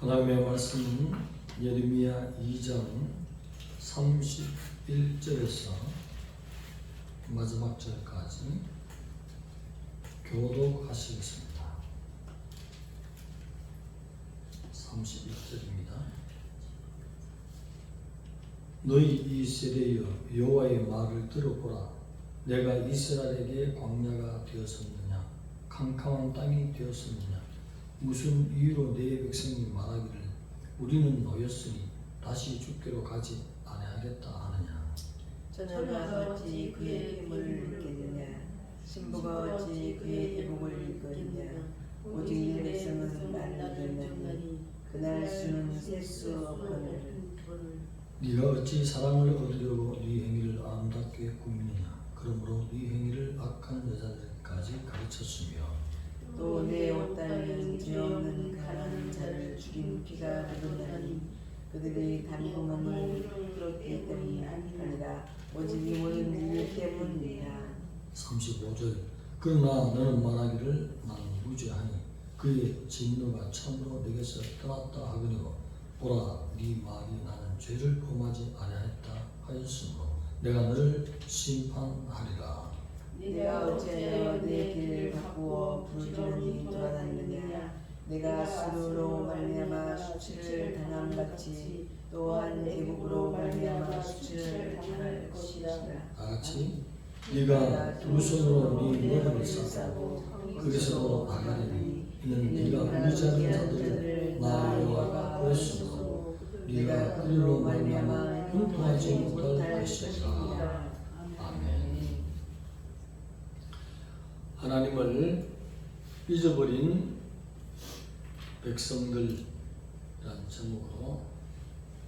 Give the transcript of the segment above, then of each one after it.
하나님의 말씀은 예레미야 2장 31절에서 마지막 절까지 교독하시겠습니다. 31절입니다. 너희 이 세대여 여호와의 말을 들어보라 내가 이스라엘에게 광야가 되었었느냐 캄캄한 땅이 되었었느냐 무슨 이유로 내 백성이 말하기를 우리는 노였으니 다시 죽기로 가지 아니하겠다 하느냐? 처녀가 어찌 그의 힘을 느끼느냐? 신부가 어찌 그의 대복을 입거느냐? 오직 내 백성은 듣느니 그날 수는 셀수 없거늘 네가 어찌 사랑을 얻으려고 네 행위를 아름답게 꾸미느냐? 그러므로 네 행위를 악한 여자들까지 가르쳤으며 또 내 옷단은 죄 없는 가난한 자를 죽인 피가 묻었나니 그들이 단구멍을 뚫었기 때문이 아니라 오직 이 모든 일 때문이라. 35절. 그러나 너는 말하기를 나는 무죄하니 그의 진노가 참으로 내게서 떠났다 하거니와 보라 네 말이 나는 죄를 범하지 아니하였다 하였으므로 내가 너를 심판하리라 내가 어찌하여 내 길을 바꾸어 부르짖으니 돌아다니느냐? 내가 술로 말미암아 수치를 당함 같이 또한 대국으로 말미암아 수치를 당할 것이라 다같이 네가 두 손으로 네 머리를 싸고 거기서 나가리니 이는 네가 의지하는 자들을 나 여호와가 보였으므로 네가 그들로 말미암아 형통하지 못할 것이라 아멘 하나님을 잊어버린 백성들이라는 제목으로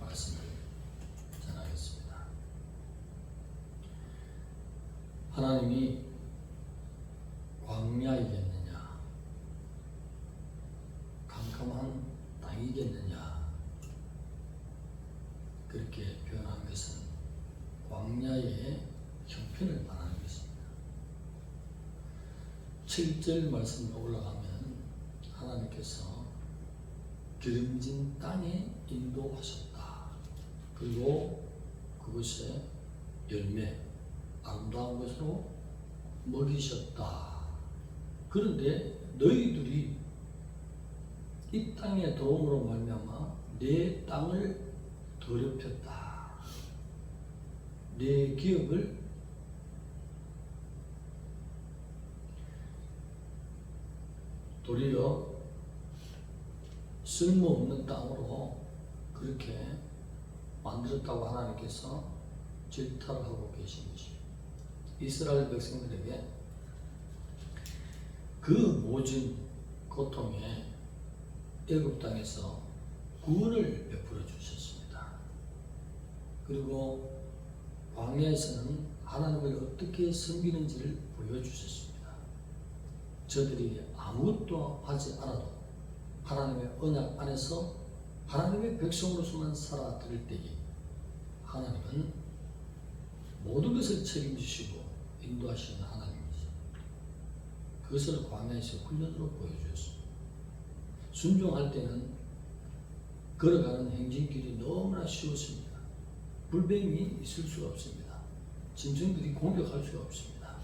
말씀을 전하겠습니다. 하나님이 광야이겠느냐, 캄캄한 땅이겠느냐, 그렇게 표현한 것은 광야의 형편을 말하는 것입니다. 7절 말씀으로 올라가면 하나님께서 기름진 땅에 인도하셨다. 그리고 그것에 열매, 아름다운 것으로 먹이셨다. 그런데 너희들이 이 땅에 들어옴으로 말미암아 내 땅을 더럽혔다. 내 기업을 도리어 쓸모없는 땅으로 그렇게 만들었다고 하나님께서 질타를 하고 계신 것이에요. 이스라엘 백성들에게 그 모진 고통에 애굽 땅에서 구원을 베풀어 주셨습니다. 그리고 광야에서는 하나님을 어떻게 섬기는지를 보여주셨습니다. 저들이 아무것도 하지 않아도 하나님의 언약 안에서 하나님의 백성으로서만 살아들을 때에 하나님은 모든 것을 책임지시고 인도하시는 하나님이죠. 그것을 광야에서 훈련으로 보여주었습니다. 순종할 때는 걸어가는 행진길이 너무나 쉬웠습니다. 불뱀이 있을 수가 없습니다. 짐승들이 공격할 수가 없습니다.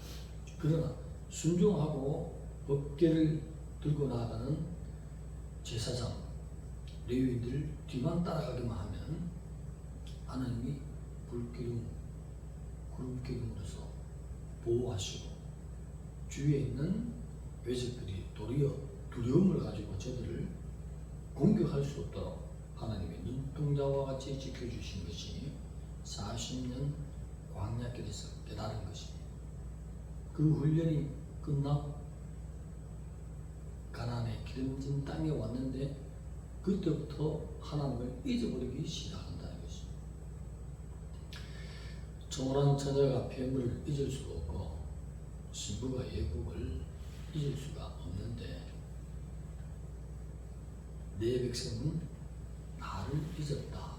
그러나 순종하고 법계를 들고 나아가는 제사장, 레위인들 뒤만 따라가기만 하면 하나님이 불기둥, 구름기둥으로서 보호하시고 주위에 있는 외적들이 도리어 두려움을 가지고 저들을 공격할 수 없도록 하나님의 눈동자와 같이 지켜주신 것이 40년 광야길에서 깨달은 것입니다. 그 훈련이 끝나 가나안의 기름진 땅에 왔는데 그때부터 하나님을 잊어버리기 시작한다는 것입니다. 정원한 처녀가 폐물을 잊을 수가 없고 신부가 예국을 잊을 수가 없는데 내 백성은 나를 잊었다.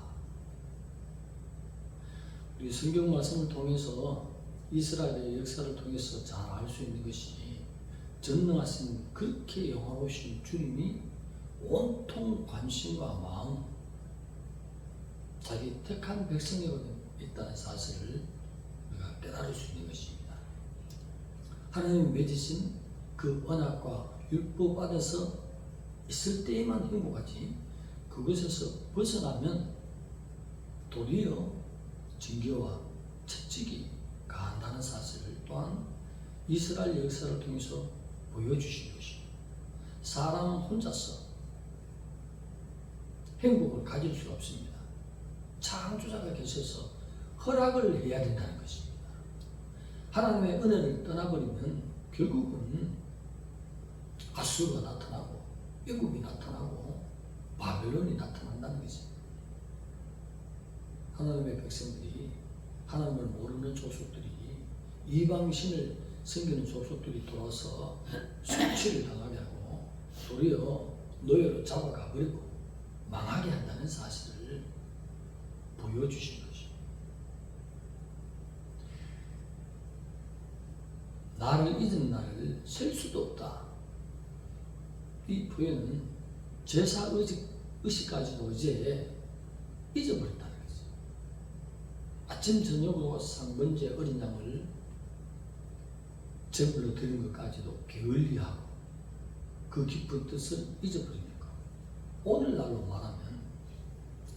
우리 성경 말씀을 통해서 이스라엘의 역사를 통해서 잘 알 수 있는 것이 전능하신 그렇게 영화로우신 주님이 온통 관심과 마음 자기 택한 백성이 있다는 사실을 우리가 깨달을 수 있는 것입니다. 하나님 맺으신 그 언약과 율법 안에서 있을 때에만 행복하지 그것에서 벗어나면 도리어 증거와 채찍이 가한다는 사실을 또한 이스라엘 역사를 통해서 보여주신 것입니다. 사람은 혼자서 행복을 가질 수 없습니다. 창조자가 계셔서 허락을 해야 된다는 것입니다. 하나님의 은혜를 떠나버리면 결국은 아수르가 나타나고 애굽이 나타나고 바벨론이 나타난다는 것입니다. 하나님의 백성들이 하나님을 모르는 족속들이 이방신을 섬기는 족속들이 돌아서 수치를 당하게 하고 도리어 노예로 잡아가 버리고 망하게 한다는 사실을 보여주신 것입니다. 나를 잊은 나를 셀 수도 없다. 이 표현은 제사 의식, 의식까지도 이제 잊어버렸다는 거죠. 아침 저녁으로 상번제 어린 양을 제물로 드린 것까지도 게을리하고 그 깊은 뜻을 잊어버립니까? 오늘날로 말하면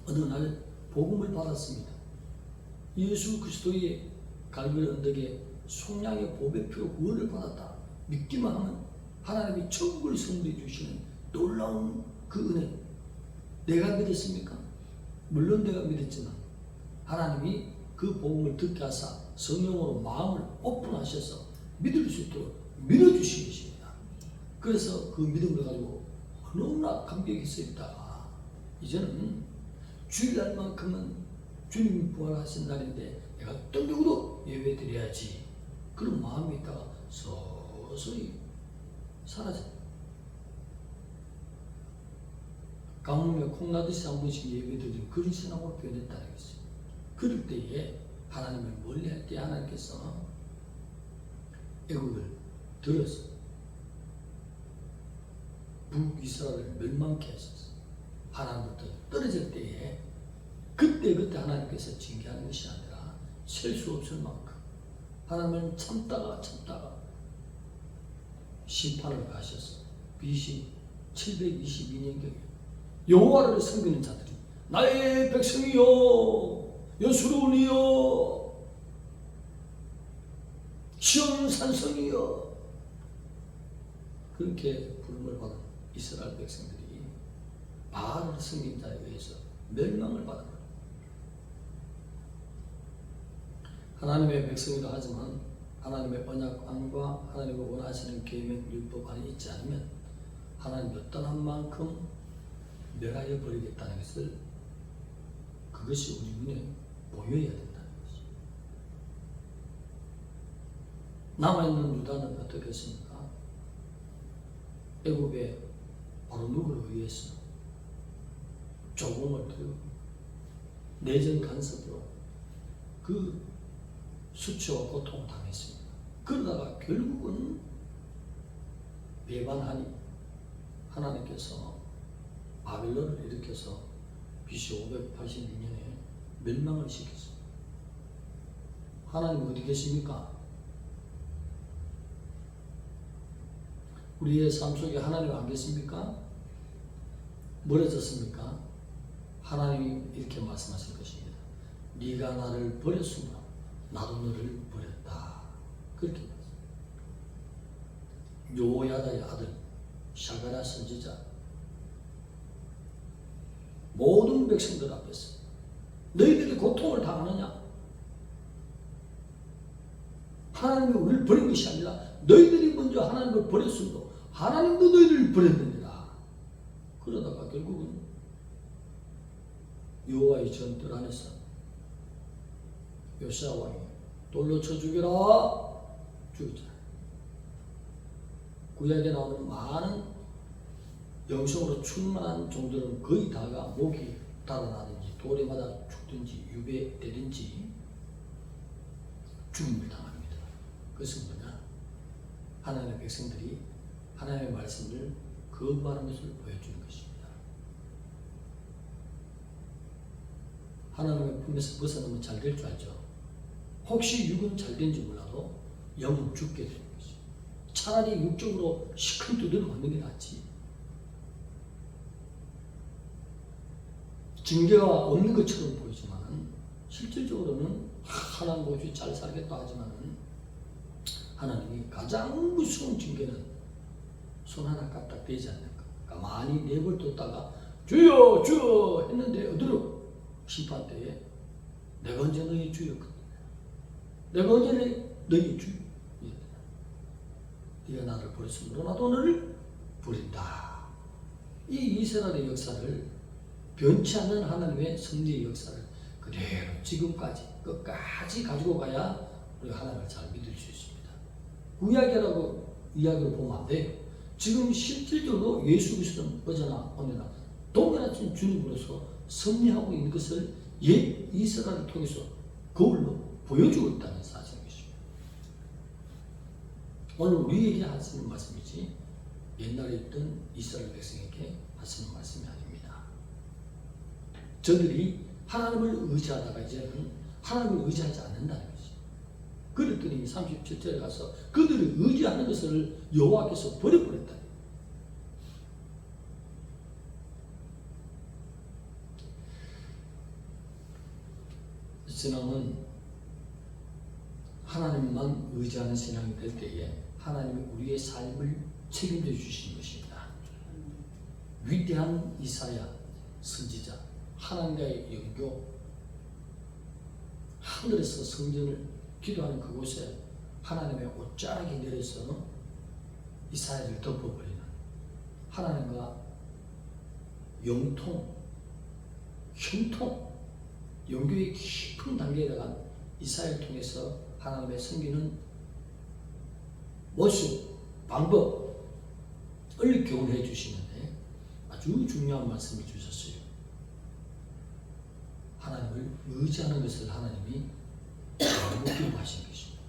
어느 날 복음을 받았습니다. 예수 그리스도의 갈비 언덕에 속량의 보배 피로 구원을 받았다. 믿기만 하면 하나님이 천국을 선물해 주시는 놀라운 그 은혜. 내가 믿었습니까? 물론 내가 믿었지만 하나님이 그 복음을 듣게 하사 성령으로 마음을 오픈하셔서 믿을 수 있도록 믿어주신 것입니다. 그래서 그 믿음을 가지고 너무나 감격해서 있다가 이제는 주일날만큼은 주님이 부활하신 날인데 내가 어떤 경우도 예배 드려야지 그런 마음이 있다가 서서히 사라져. 가뭄에 콩나듯이 한 번씩 예배 드리는 그런 신앙으로 변했다는 것이죠. 그럴 때에 하나님을 멀리할 때 하나님께서 애국을 들어서 북이스라엘을 멸망케 하셨어. 하나님부터 떨어질 때에 그때 그때 하나님께서 징계하는 것이 아니라 셀 수 없을 만큼 하나님은 참다가 참다가 심판을 가셨어. BC 722년경에 여호와를 섬기는 자들이 나의 백성이여 여수로니여 시온 산성이여. 그렇게 부름을 받은 이스라엘 백성들이 바알을 섬긴 자에 의해서 멸망을 받아버려 하나님의 백성이라 하지만 하나님의 언약관과 하나님의 원하시는 계명 율법 안에 있지 않으면 하나님 어떤 한 만큼 멸하여 버리겠다는 것을 그것이 우리 눈에 보여야 된다는 것이. 남아있는 유다는 어떻게 했습니까? 애굽의 바로 누구를 의해서 조공을 들고 내전 간섭으로 그 수치와 고통을 당했습니다. 그러다가 결국은 배반하니 하나님께서 바벨론을 일으켜서 BC 586년에 멸망을 시켰습니다. 하나님 어디 계십니까? 우리의 삶 속에 하나님 안 계십니까? 멀어졌습니까? 하나님이 이렇게 말씀하실 것입니다. 네가 나를 버렸으므로 나도 너를 버렸다. 그렇게 말씀. 요야다의 아들 샤가라 선지자 모든 백성들 앞에서 너희들이 고통을 당하느냐? 하나님이 우리를 버린 것이 아니라 너희들이 먼저 하나님을 버렸음도 하나님도 너희들을 버렸느니라. 그러다가 결국은 여호와의 전뜰 안에서 요시아 왕이 돌로 쳐 죽여라 죽였잖아요. 구약에 나오는 많은 영성으로 충만한 종들은 거의 다가 목이 달아나든지 돌에 맞아 죽든지 유배되든지 당합니다. 그것은 뭐냐? 하나님의 백성들이 하나님의 말씀을 거부하는 것을 보여주는 것입니다. 하나님의 품에서 벗어나면 잘 될 줄 알죠. 혹시 육은 잘 된지 몰라도 영은 죽게 되는 것이. 차라리 육적으로 시큰 두드려 맞는 게 낫지. 징계가 없는 것처럼 보이지만 실질적으로는 하나님 없이 잘 살겠다 하지만 하나님이 가장 무서운 징계는 손 하나 까딱 되지 않는 것. 가만히 내버려뒀다가 주여 주여 했는데 어디로 심판 때에 내가 언제 너희 주였거든. 내가 언제 너희 주. 네가 나를 버렸으므로 나도 너를 버린다. 이 이스라엘의 역사를 변치 않는 하나님의 승리의 역사를 그대로 지금까지 끝까지 가지고 가야 우리 하나님을 잘 믿을 수 있습니다. 구약이라고 이야기를 보면 안 돼요. 지금 실질적으로 예수 그리스도는 어제나 오늘나 동일하신 주님으로서 승리하고 있는 것을 옛 이스라엘을 통해서 거울로 보여주고 있다는 사실입니다. 오늘 우리에게 하시는 말씀이지 옛날에 있던 이스라엘 백성에게 하시는 말씀이 아닙니다. 저들이 하나님을 의지하다가 이제는 하나님을 의지하지 않는다는 것이. 그랬더니 37절에 가서 그들이 의지하는 것을 여호와께서 버려버렸다. 신앙은 하나님만 의지하는 신앙이 될 때에 하나님이 우리의 삶을 책임져 주시는 것입니다. 위대한 이사야 선지자 하나님과의 연교 하늘에서 성전을 기도하는 그곳에 하나님의 옷자락이 내려서 이사야를 덮어버리는 하나님과 영통, 형통, 연교의 깊은 단계에 들어간 이사야를 통해서 하나님의 섬기는 모습, 방법을 교훈해 주시는데 아주 중요한 말씀을 주셨어요. 하나님을 의지하는 것을 하나님이 기뻐하신 것입니다.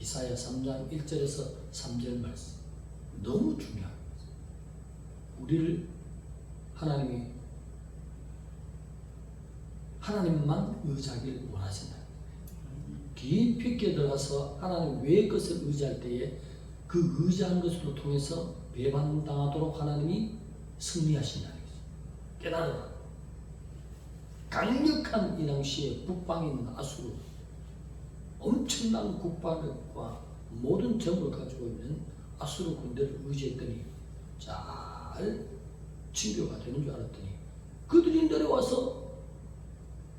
이사야 3장 1절에서 3절 말씀 너무 중요합니다. 우리를 하나님이 하나님만 의지하길 원하신다. 깊이 있게 들어가서 하나님 외의 것을 의지할 때에 그 의지한 것으로 통해서 배반당하도록 하나님이 승리하신다는 것입니다. 깨달아라. 강력한 이 당시에 북방에 있는 아수르 엄청난 국방력과 모든 정을 가지고 있는 아수르 군대를 의지했더니 잘 친교가 되는 줄 알았더니 그들이 내려와서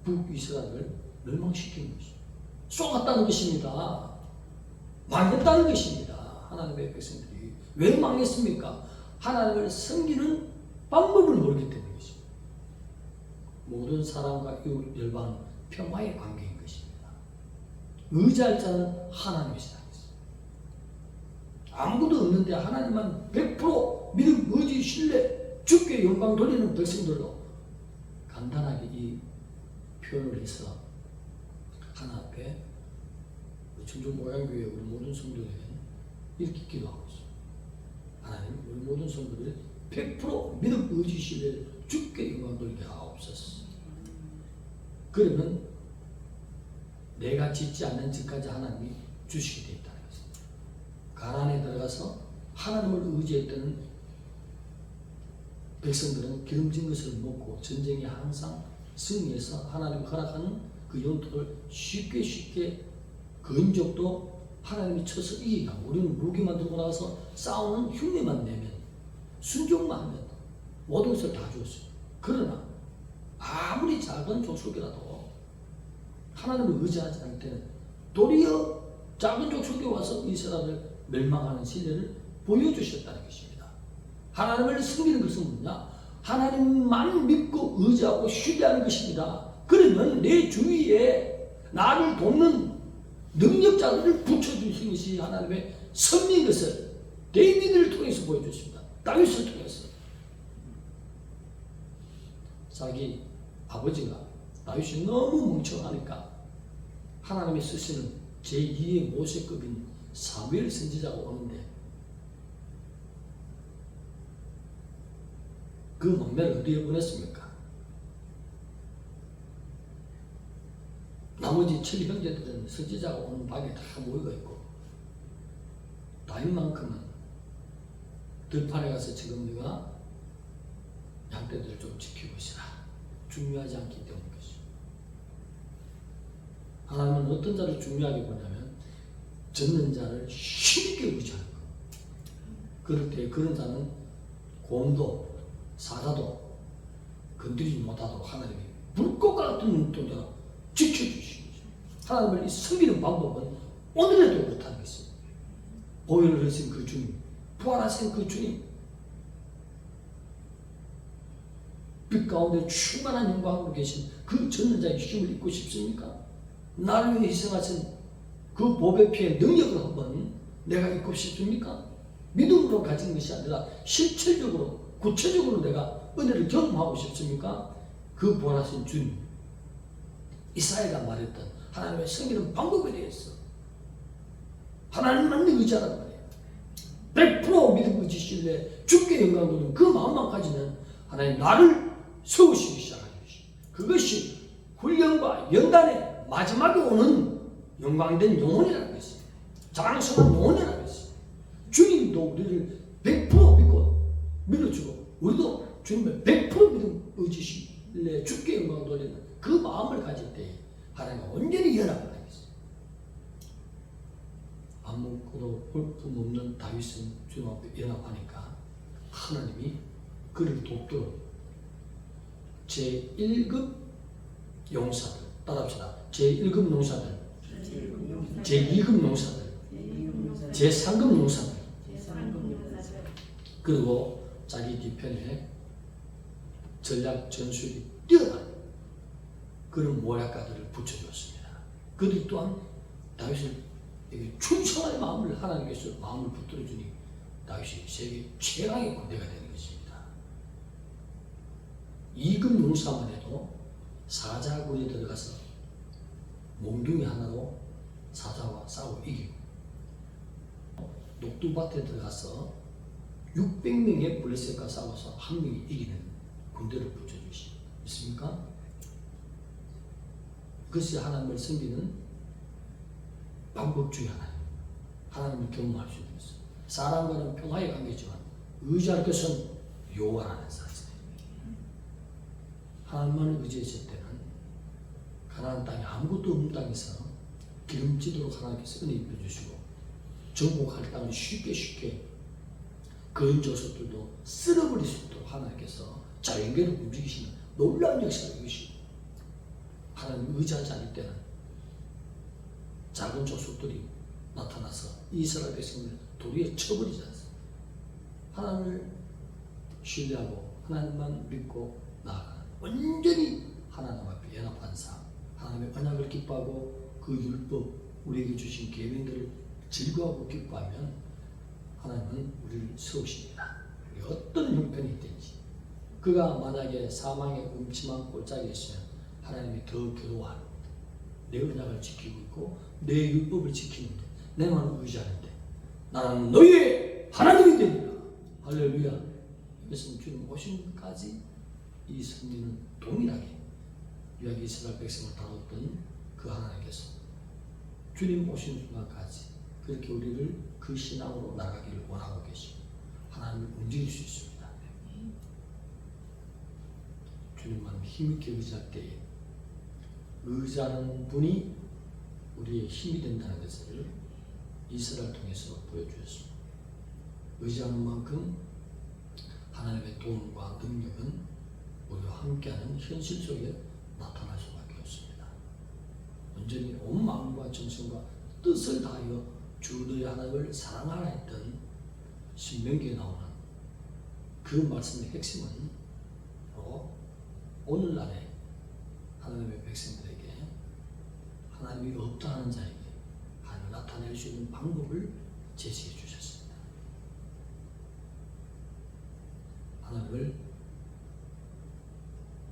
북이스라엘을 멸망시킨 것이 쏘았다는 것입니다. 망했다는 것입니다. 하나님의 백성들이 왜 망했습니까? 하나님을 섬기는 방법을 모르기 것입니다. 모든 사람과 열방 평화의 것입니다. 의지할 자는 하나님이시다. 아무도 없는데 하나님만 100% 믿음, 의지, 신뢰, 주께 영광 돌리는 백성들로 간단하게 이 표현을 해서 하나 앞에 천주 모양교회 우리 모든 성도들에게 이렇게 기도하고 있습니다. 하나님 우리 모든 성도들이 100% 믿음, 의지, 신뢰를 주께 영광 돌리게 하옵소서. 그러면 내가 짓지 않는 집까지 하나님이 주시게 되어 있다는 것입니다. 가난에 들어가서 하나님을 의지했던 백성들은 기름진 것을 먹고 전쟁에 항상 승리해서 하나님 허락하는 그 영토를 쉽게 쉽게 근적도 하나님이 쳐서 이기가 우리는 무기만 들고 나가서 싸우는 흉내만 내면 순종만 하면 모든 것을 다 주었어요. 그러나 아무리 작은 족속이라도 하나님을 의지하지 않을 때는 도리어 작은 족속이 와서 이스라엘을 멸망하는 신뢰를 보여주셨다는 것입니다. 하나님을 섬기는 것은 뭐냐? 하나님만 믿고 의지하고 신뢰하는 것입니다. 그러면 내 주위에 나를 돕는 능력자들을 붙여주신 것이 하나님의 선민 것을 데이비드를 통해서 보여주십니다. 다윗을 통해서. 자기 아버지가 다윗이 너무 멍청하니까 하나님이 쓰시는 제2의 모세급인 사무엘 선지자가 오는데 그 몸매를 어디에 보냈습니까? 나머지 칠 형제들은 선지자가 오는 방에 다 모여가 있고 다윗만큼은 들판에 가서 지금 네가 양떼들을 좀 지키고 있으라 중요하지 않기 것이 하나님은 어떤 자를 중요하게 보냐면 젖는 자를 힘있게 의지하는 거 그럴 때 그런 자는 곰도 사자도 건드리지 못하도록 하나님이 불꽃 같은 눈동자로 지켜주시는. 하나님을 이 섬기는 방법은 오늘에도 그렇다는 것입니다. 보혈을 하신 그 주님, 부활하신 그 주님, 빛 가운데 충만한 영광으로 계신 그 전능자의 힘을 잊고 싶습니까? 나를 위해 희생하신 그 보배 피의 능력을 한번 내가 잊고 싶습니까? 믿음으로 가진 것이 아니라 실질적으로 구체적으로 내가 은혜를 경험하고 싶습니까? 그 부활하신 주님 이스라엘가 말했던 하나님의 섬기는 방법에 대해서 하나님만 의지하란 말이에요 100% 믿음 의지 신뢰 주께 영광 돌리는 그 마음만 가지면 하나님 나를 세우시기 시작하는 것이 그것이 훈련과 연단의 마지막에 오는 영광된 영혼이라는 것입니다 자랑스러운 영혼이라는 것입니다 주님도 우리를 100% 믿고 믿어주고 우리도 주님을 100% 믿음 내 주께 영광 돌리는 그 마음을 가질 때 하나님과 온전히 연합을 하겠습니다. 아무것도 볼품 없는 다윗은 주님 앞에 연합하니까 하나님이 그를 돕도록 제1급 용사들 따라합시다. 제1급 용사들 제2급 용사들 제3급 용사들 그리고 자기 뒤편에 전략 전술이 뛰어난 그런 모략가들을 붙여줬습니다. 그들이 또한 다윗을 충성할 마음을 하나님께서 마음을 붙들어 주니 다윗이 세계 최강의 군대가 되는 것입니다. 2급 용사만 해도 사자군에 들어가서 몽둥이 하나로 사자와 싸워 이기고 녹두밭에 들어가서 600명의 블레셋과 싸워서 한 명이 이기는 군대를 붙여주시 있습니까? 그것이 하나님을 섬기는 방법 중에 하나예요. 하나님을 경험할 수 있는 것은 사람과는 평화의 관계지만 의지할 것은 요한하는 사실. 하나님만을 의지했을 때는 가나안 땅에 아무것도 없는 땅에서 기름지도록 하나님께서 은혜 입혀주시고 정복할 땅을 쉽게 쉽게 그은 조석들도 쓸어버릴 수 있도록 하나님께서 자연계를 움직이시는 놀라운 역사를 이루시고 하나님 의지하지 않을 때는 작은 조석들이 나타나서 이스라엘 백성을 도리에 쳐버리지 않습니다. 하나님을 신뢰하고 하나님만 믿고 나아가는 완전히 하나님 앞에 연합한 삶 하나님의 언약을 기뻐하고 그 율법 우리에게 주신 계명들을 즐거워하고 기뻐하면 하나님은 우리를 세우십니다. 어떤 형편이 있든지 그가 만약에 사망의 음침한 골짜기에 있으면 하나님이 더 괴로워하는 내 언약을 지키고 있고 내 율법을 지키는데 내만 의지하는데 나는 너희의 하나님이 됩니다. 할렐루야. 이것은 주님 오심까지 이 승리는 동일하게 유학 이스라엘 백성을 다뤘던 그 하나님께서 주님 오신 순간까지 그렇게 우리를 그 신앙으로 나가기를 원하고 계시고 하나님을 움직일 수 있습니다. 주님만 힘있게 의지할 때에 의지하는 분이 우리의 힘이 된다는 것을 이스라엘 통해서 보여주셨습니다. 의지하는 만큼 하나님의 도움과 능력은 우리와 함께하는 현실 속에 나타날 수밖에 없습니다. 온전히 온 마음과 정성과 뜻을 다하여 주 너희 하나님을 사랑하라 했던 신명기에 나오는 그 말씀의 핵심은 바로 오늘날의 하나님의 백성들에게 하나님이 없다 하는 자에게 하나님을 나타낼 수 있는 방법을 제시해 주셨습니다. 하나님을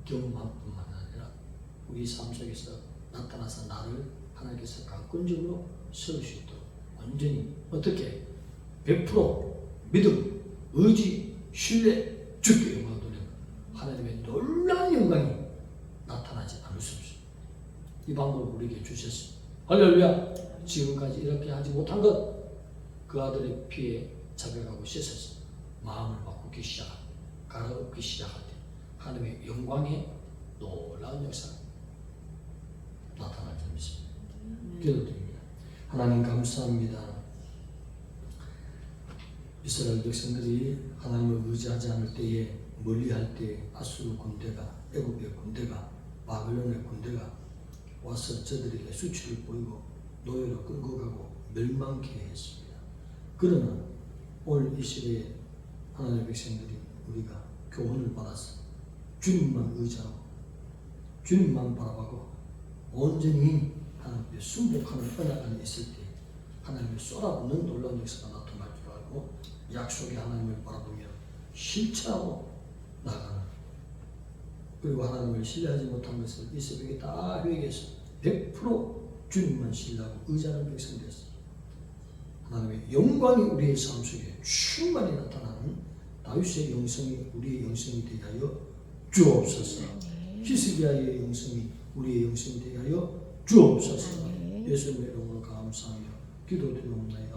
경험할 뿐만 아니라 우리 삶 속에서 나타나서 나를 하나님께서 강권적으로 세울 수 있도록 완전히 어떻게 100% 믿음, 의지, 신뢰, 주께 영광 돌리는 하나님의 놀라운 영광이 나타나지 않을 수 없습니다. 이 방법을 우리에게 주셨습니다. 할렐루야! 지금까지 이렇게 하지 못한 것 그 아들의 피에 자백하고 씻어서 마음을 바꾸기 시작, 갈아엎기 시작할 때 하나님의 영광의 놀라운 역사가 나타날 줄 믿습니다. 기도드립니다. 하나님 감사합니다. 이스라엘 백성들이 하나님을 의지하지 않을 때에 멀리할 때 아수르 군대가 애굽의 군대가 바벨론의 군대가 와서 저들에게 수치를 보이고 노예로 끌고 가고 멸망케 했습니다. 그러나 오늘 이 시대에 하나님의 백성들이 우리가 교훈을 받아서 주님만 의지하고 주님만 바라보고 온전히 하나님께 순복하는 언약 안에 있을 때 하나님의 쏟아붓는 놀라운 역사가 나타날 줄 알고 약속의 하나님을 바라보며 실천하고 나가는 그리고 하나님을 신뢰하지 못한 것을 이 새벽에 다 회개해서 100% 주님만 신뢰하고 의지하는 백성이 됐습니다. 하나님의 영광이 우리의 삶 속에 충만히 나타나는 다윗의 영성이 우리의 영성이 되게 하여 주옵소서. 히스기야의 영성이 우리의 영성이 되게 하여 주옵소서. 예수님의 이름으로 감사하며 기도드리옵나이다.